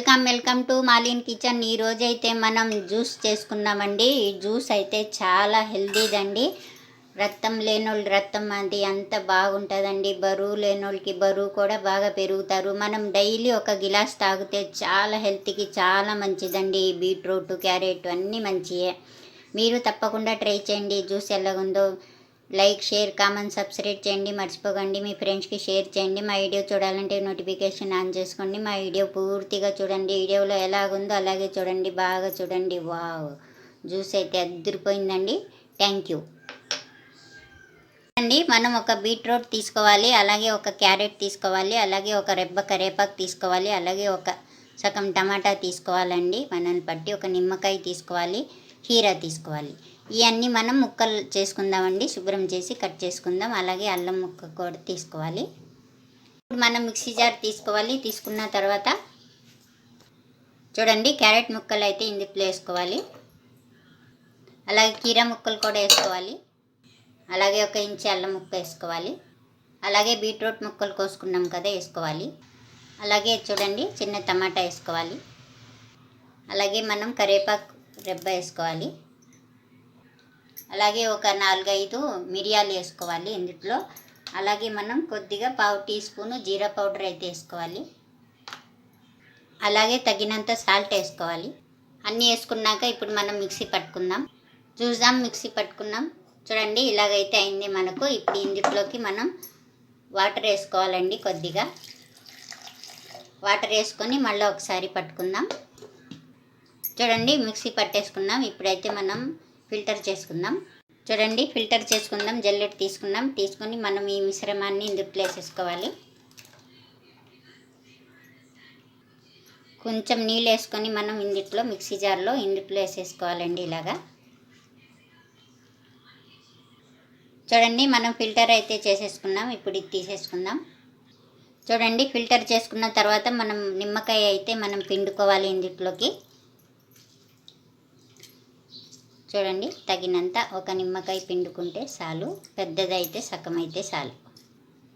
Welcome welcome to Malin kitchen. ఈ రోజు అయితే మనం జ్యూస్ చేసుకున్నామండి ఈ జ్యూస్ అయితే చాలా హెల్దీదండి రక్తం లేనోళ్ళు రక్తం అది అంత బాగుంటుందండి. బరువు లేనోళ్ళకి బరువు కూడా బాగా పెరుగుతారు. మనం డైలీ ఒక గిలాస్ తాగితే చాలా హెల్త్కి చాలా మంచిదండి. బీట్రూట్ క్యారెట్ అన్నీ మంచియే. మీరు తప్పకుండా ట్రై చేయండి. జ్యూస్ ఎలాగుందో లైక్ షేర్ కామెంట్ సబ్స్క్రైబ్ చేయండి. మర్చిపోకండి. మీ ఫ్రెండ్స్కి షేర్ చేయండి. మా వీడియో చూడాలంటే నోటిఫికేషన్ ఆన్ చేసుకోండి. మా వీడియో పూర్తిగా చూడండి. వీడియోలో ఎలాగుందో అలాగే చూడండి. బాగా చూడండి. వావ్. జ్యూస్ అయితే అద్దరిపోయిందండి. Thank you. అండి మనం ఒక బీట్రూట్ తీసుకోవాలి. అలాగే ఒక క్యారెట్ తీసుకోవాలి. అలాగే ఒక రెబ్బ కరేపాకు తీసుకోవాలి. అలాగే ఒక సగం టమాటా తీసుకోవాలండి. మనల్ని బట్టి ఒక నిమ్మకాయ తీసుకోవాలి. హీరా తీసుకోవాలి. ఇవన్నీ మనం ముక్కలు చేసుకుందామండి. శుభ్రం చేసి కట్ చేసుకుందాం. అలాగే అల్లం ముక్క కూడా తీసుకోవాలి. ఇప్పుడు మనం మిక్సీ జార్ తీసుకోవాలి. తీసుకున్న తర్వాత చూడండి క్యారెట్ ముక్కలు అయితే ఇందులో వేసుకోవాలి. అలాగే కీర ముక్కలు కూడా వేసుకోవాలి. అలాగే ఒక ఇంచి అల్లం ముక్క వేసుకోవాలి. అలాగే బీట్రూట్ ముక్కలు కోసుకున్నాం కదా వేసుకోవాలి. అలాగే చూడండి చిన్న టమాటా వేసుకోవాలి. అలాగే మనం కరివేపాకు రెబ్బ వేసుకోవాలి. అలాగే ఒక నాలుగైదు మిరియాలు వేసుకోవాలి ఇందులో. అలాగే మనం కొద్దిగా పావు టీ స్పూను జీరా పౌడర్ అయితే వేసుకోవాలి. అలాగే తగినంత సాల్ట్ వేసుకోవాలి. అన్నీ వేసుకున్నాక ఇప్పుడు మనం మిక్సీ పట్టుకుందాం. చూద్దాం మిక్సీ పట్టుకున్నాం. చూడండి ఇలాగైతే అయింది మనకు. ఇప్పుడు ఇందులోకి మనం వాటర్ వేసుకోవాలండి కొద్దిగా. వాటర్ వేసుకొని మళ్ళీ ఒకసారి పట్టుకుందాం. చూడండి మిక్సీ పట్టేసుకున్నాం. ఇప్పుడైతే మనం ఫిల్టర్ చేసుకుందాం. చూడండి ఫిల్టర్ చేసుకుందాం జల్లెట్ తీసుకుందాం. తీసుకొని మనం ఈ మిశ్రమాన్ని ఇందుట్లో వేసేసుకోవాలి కొంచెం నీళ్ళు వేసుకొని మనం ఇందుట్లో మిక్సీ జార్లో ఇందుట్లో వేసేసుకోవాలండి ఇలాగా. చూడండి మనం ఫిల్టర్ అయితే చేసేసుకున్నాం. ఇప్పుడు ఇది తీసేసుకుందాం. చూడండి ఫిల్టర్ చేసుకున్న తర్వాత మనం నిమ్మకాయ అయితే మనం పిండుకోవాలి ఇందుట్లోకి చూడండి తగినంత ఒక నిమ్మకాయ పిండుకుంటే చాలు పెద్దదైతే సగం అయితే చాలు.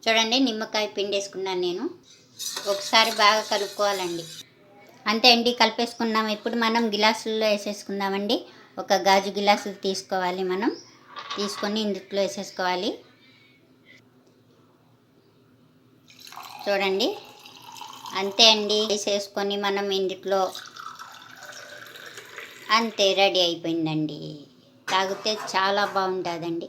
చూడండి నిమ్మకాయ పిండేసుకున్నాను నేను. ఒకసారి బాగా కలుపుకోవాలండి. అంతే అండి కలిపేసుకున్నాం ఇప్పుడు మనం గిలాసుల్లో వేసేసుకుందామండి. ఒక గాజు గిలాసులు తీసుకోవాలి మనం. తీసుకొని ఇందులో వేసేసుకోవాలి. చూడండి. అంతే అండి వేసేసుకొని మనం ఇందులో అంతే రెడీ అయిపోయిందండి. తాగితే చాలా బాగుంటుందండి.